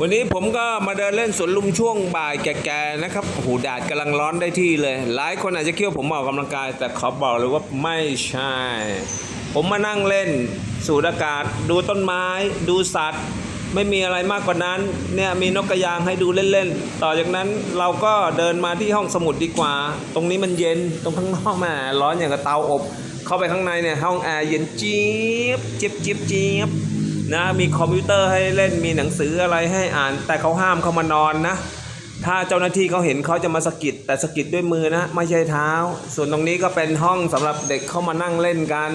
วันนี้ผมก็มาเดินเล่นสวนลุมช่วงบ่ายแก่ๆนะครับโอ้โหูดาดกำลังร้อนได้ที่เลย หลายคนอาจจะคิดว่าผมออกกำลังกาย แต่ขอบอกเลยว่าไม่ใช่ ผมมานั่งเล่น สูดอากาศ ดูต้นไม้ ดูสัตว์ ไม่มีอะไรมากกว่านั้น เนี่ยมีนกกระยางให้ดูเล่นๆ ต่อจากนั้นเราก็เดินมาที่ห้องสมุดดีกว่า ตรงนี้มันเย็น ตรงข้างนอกแหม่ร้อนอย่างกับเตาอบ เข้าไปข้างในเนี่ยห้องแอร์เย็นจี๊บจี๊บเจี๊ยบเจี๊ยบ นะมีคอมพิวเตอร์ให้เล่นมีหนังสืออะไรให้อ่าน แต่เขาห้ามเขามานอนนะ ถ้าเจ้าหน้าที่เขาเห็นเขาจะมาสะกิดแต่สะกิดด้วยมือนะ ไม่ใช่เท้า ส่วนตรงนี้ก็เป็นห้องสำหรับเด็กเข้ามานั่งเล่นกัน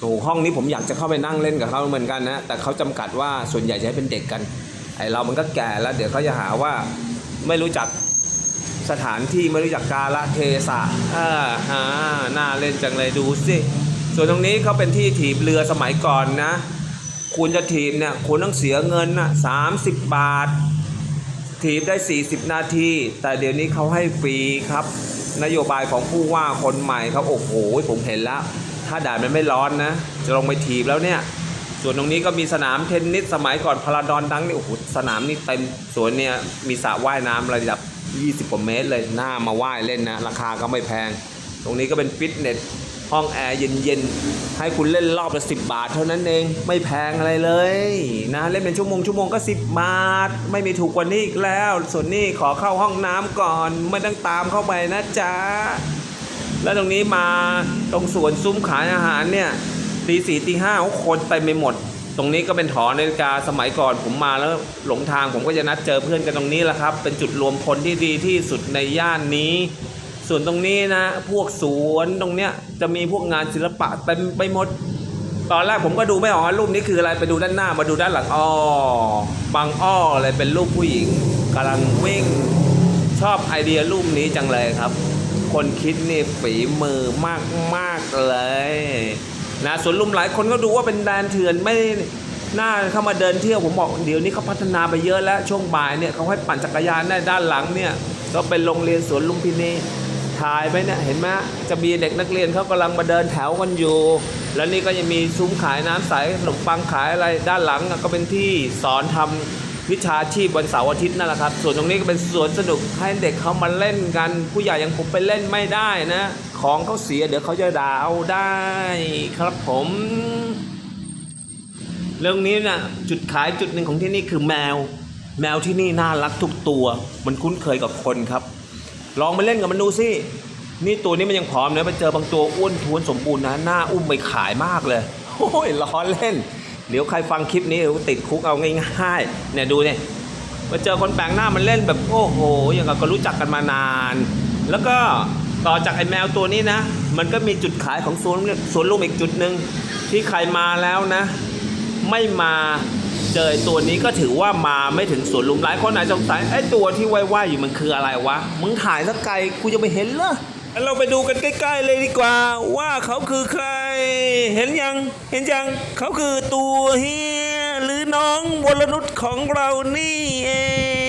โอ้ห้องนี้ผมอยากจะเข้าไปนั่งเล่นกับเขาเหมือนกันนะ แต่เขาจำกัดว่าส่วนใหญ่จะให้เป็นเด็กกันไอเรามันก็แก่แล้ว เดี๋ยวเขาจะหาว่าไม่รู้จักสถานที่ไม่รู้จักกาลเทศะอ่าอ่าน่าเล่นจังเลยดูสิส่วนตรงนี้เขาเป็นที่ถีบเรือสมัยก่อนนะ คุณจะถีบเนี่ยคุณต้องเสียเงินนะสามสิบบาท ถีบได้ 40 นาที แต่เดี๋ยวนี้เขาให้ฟรีครับ นโยบายของผู้ว่าคนใหม่เขาโอ้โหผมเห็นแล้ว ถ้าแดดมันไม่ร้อนนะ จะลงไปถีบแล้วเนี่ย ส่วนตรงนี้ก็มีสนามเทนนิสสมัยก่อนพาราดอนดังนี่โอ้โหสนามนี่เต็มสวนเนี่ยมีสระว่ายน้ำระดับ 20กว่าเมตรเลยหน้ามาว่ายเล่นนะราคาก็ไม่แพง ตรงนี้ก็เป็นฟิตเนส ห้องแอร์เย็นๆ ให้คุณเล่นรอบละสิบาท เท่านั้นเองไม่แพงอะไรเลยนะเล่นเป็นชั่วโมงชั่วโมงก็ 10 บาท ไม่มีถูกกว่านี้อีกแล้ว ส่วนนี้ขอเข้าห้องน้ำก่อนไม่ต้องตามเข้าไปนะจ๊ะแล้วตรงนี้มาตรงสวนซุ้มขายอาหารเนี่ยตีสี่ตีห้าคนเต็มไปหมด ตรงนี้ก็เป็นถอนาฬิกาสมัยก่อนผมมาแล้วหลงทางผมก็จะนัดเจอเพื่อนกันตรงนี้แหละครับ เป็นจุดรวมพลที่ดีที่สุดในย่านนี้ ส่วนตรงนี้นะ พวกสวนตรงเนี้ยจะมีพวกงานศิลปะเต็มไปหมด ตอนแรกผมก็ดูไม่ออกว่ารูปนี้คืออะไรไปดูด้านหน้ามาดูด้านหลังอ้อบางอ้อเลยเป็นรูปผู้หญิงกำลังวิ่งชอบไอเดียรูปนี้จังเลยครับ คนคิดนี่ฝีมือมากมากเลยนะส่วนลุมหลายคนก็ดูว่าเป็นแดนเถื่อนไม่น่าเข้ามาเดินเที่ยวผมบอกเดี๋ยวนี้เขาพัฒนาไปเยอะแล้วช่วงบ่ายเนี่ยเขาให้ปั่นจักรยานได้ด้านหลังเนี่ยก็เป็นโรงเรียนสวนลุมพินี ถ่ายไปเนี่ยเห็นไหมจะมีเด็กนักเรียนเขากำลังมาเดินแถวกันอยู่ แล้วนี่ก็ยังมีซุ้มขายน้ำใสขนมปังขายอะไรด้านหลังก็เป็นที่สอนทำวิชาชีพวันเสาร์อาทิตย์นั่นแหละครับ ส่วนตรงนี้ก็เป็นสวนสนุกให้เด็กเขามาเล่นกัน ผู้ใหญ่ย่างผมไปเล่นไม่ได้นะ ของเขาเสียเดี๋ยวเขาจะด่าเอาได้ครับผม เรื่องนี้นะจุดขายจุดหนึ่งของที่นี่คือแมว แมวที่นี่น่ารักทุกตัว มันคุ้นเคยกับคนครับ ลองมาเล่นกับมันดูสินี่ตัวนี้มันยังผอมเนะไปเจอบางตัวอ้วนท้วนสมบูรณ์นะหน้าอุ้มไปขายมากเลยโอ้ยล้อเล่น เดี๋ยวใครฟังคลิปนี้ติดคุกเอาง่ายๆเนี่ยดูเนี่ยมาเจอคนแปลกหน้ามันเล่นแบบโอ้โหอย่างกับก็รู้จักกันมานาน แล้วก็ต่อจากไอ้แมวตัวนี้นะ มันก็มีจุดขายของสวนสวนลุมอีกจุดหนึ่งที่ใครมาแล้วนะ ไม่มา เจอตัวนี้ก็ถือว่ามาไม่ถึงสวนลุมหลายคนอาจจะสงสัยไอ้ตัวที่ว่ายๆอยู่มันคืออะไรวะ มึงถ่ายสักไกลกูจะไปเห็นเหรอเราไปดูกันใกล้ ๆ เลยดีกว่า ว่าเขาคือใคร เห็นยังเห็นยังเขาคือตัวเฮียหรือน้องวรนุชของเรานี่เอง